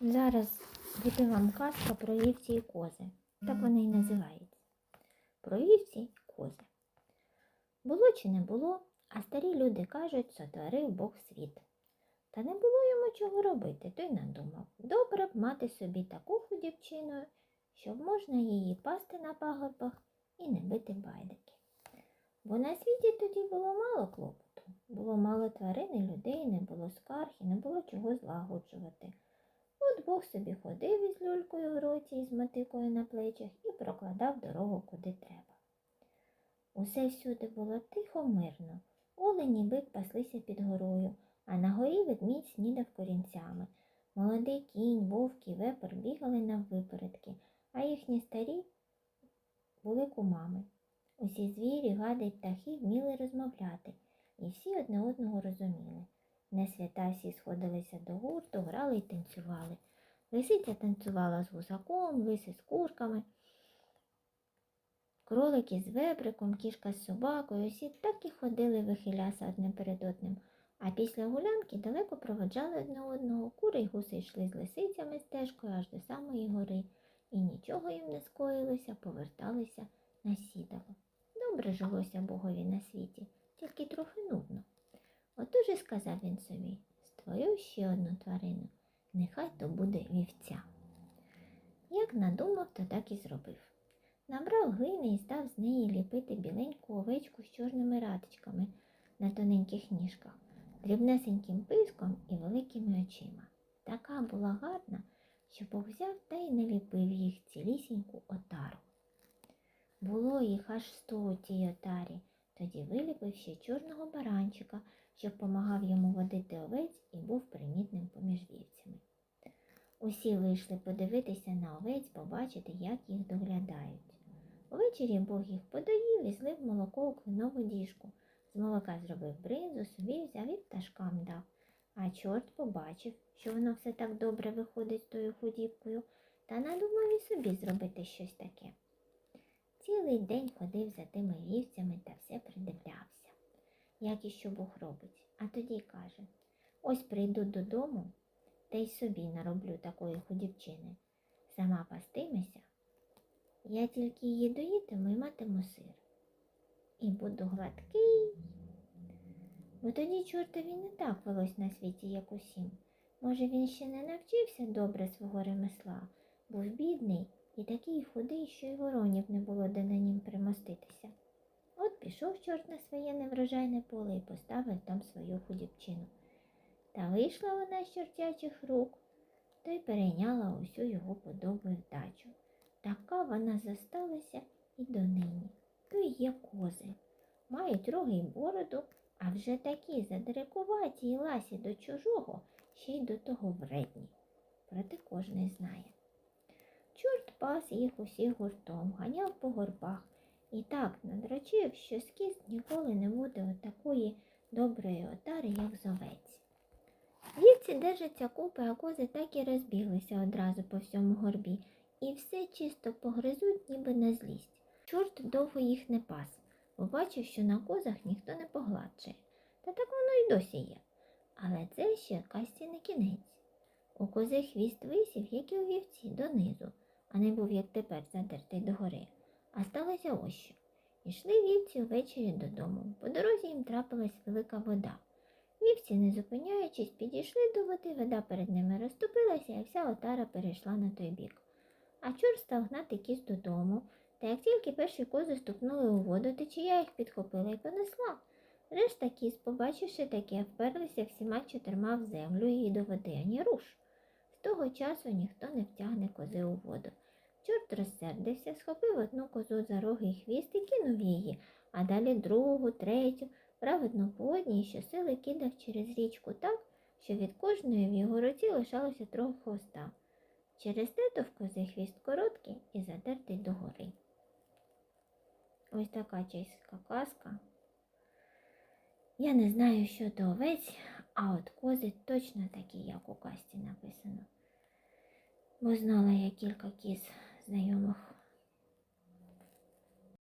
Зараз буде вам казка про вівці і кози. Так вона і називається. Про вівці і кози. Було чи не було, а старі люди кажуть, сотворив Бог світ. Та не було йому чого робити, то й надумав. Добре б мати собі таку худівчину, щоб можна її пасти на пагорбах і не бити байдики. Бо на світі тоді було мало клопоту, було мало тварин і людей, не було скарг і не було чого злагоджувати. От Бог собі ходив із люлькою в роті і з мотикою на плечах і прокладав дорогу куди треба. Усе всюди було тихо мирно. Олені бик паслися під горою, а на горі ведмідь снідав корінцями. Молодий кінь, вовк і вепер бігали наввипередки, а їхні старі були кумами. Усі звірі, гади й птахи вміли розмовляти, і всі одне одного розуміли. На свята всі сходилися до гурту, грали й танцювали. Лисиця танцювала з гусаком, лиси з курками, кролики з вебриком, кішка з собакою, усі так і ходили вихиляса одне перед одним. А після гулянки далеко проводжали одне одного, кури й гуси йшли з лисицями стежкою аж до самої гори, і нічого їм не скоїлося, поверталися на сідало. Добре жилося Богові на світі, тільки трохи нудно. Отож сказав він собі створю ще одну тварину, нехай то буде вівця. Як надумав, то так і зробив. Набрав глини і став з неї ліпити біленьку овечку з чорними ратичками на тоненьких ніжках, дрібнесеньким писком і великими очима. Така була гарна, що Бог взяв та й наліпив їх цілісіньку отару. Було їх аж сто у тій отарі, тоді виліпив ще чорного баранчика, щоб помагав йому водити овець і був примітним поміж вівцями. Усі вийшли подивитися на овець, побачити, як їх доглядають. Увечері Бог їх подоїв і злив молоко у кленову діжку. З молока зробив бринзу, собі взяв і пташкам дав. А чорт побачив, що воно все так добре виходить з тою худібкою, та надумав і собі зробити щось таке. Цілий день ходив за тими вівцями та все придивлявся, як і що Бог робить. А тоді каже ось прийду додому та й собі нароблю такої худівчини. Сама пастимеся, я тільки її доїтиму і матиму сир. І буду гладкий. Бо тоді чортові не так велось на світі, як усім. Може, він ще не навчився добре свого ремесла, був бідний і такий худий, що й воронів не було де на нім примоститися. Пішов чорт на своє неврожайне поле і поставив там свою худібчину. Та вийшла вона з чортячих рук, то й перейняла усю його подобу і вдачу. Така вона зосталася і донині. То й є кози. Мають роги й бороду, а вже такі задирикуваті й ласі до чужого, ще й до того вредні. Проте кожний знає. Чорт пас їх усіх гуртом, ганяв по горбах і так надрочив, що скіз ніколи не буде отакої доброї отари, як з овець. Вівці держаться купи, а кози так і розбіглися одразу по всьому горбі, і все чисто погризуть, ніби на злість. Чорт довго їх не пас, бо бачив, що на козах ніхто не погладшає. Та так воно й досі є. Але це ще казці не кінець. У кози хвіст висів, як і у вівці, донизу, а не був, як тепер, задертий догори. А сталося ось що. Ішли вівці ввечері додому. По дорозі їм трапилась велика вода. Вівці, не зупиняючись, підійшли до води, вода перед ними розтопилася, і вся отара перейшла на той бік. А чор став гнати кіз додому, та як тільки перші кози ступнули у воду, течія їх підхопила і понесла. Решта кіз, побачивши таке, вперлися всіма чотирма в землю і до води ані руш. З того часу ніхто не втягне кози у воду. Чорт розсердився, схопив одну козу за роги й хвіст і кинув її, а далі другу, третю, праведно по одній, і щосили кидав через річку так, що від кожної в його руці лишалося трохи хвоста. Через те то в кози хвіст короткий і задертий догори. Ось така чеська казка. Я не знаю, що то овець, а от кози точно такі, як у казці написано. Бо знала я кілька кіз 内容呢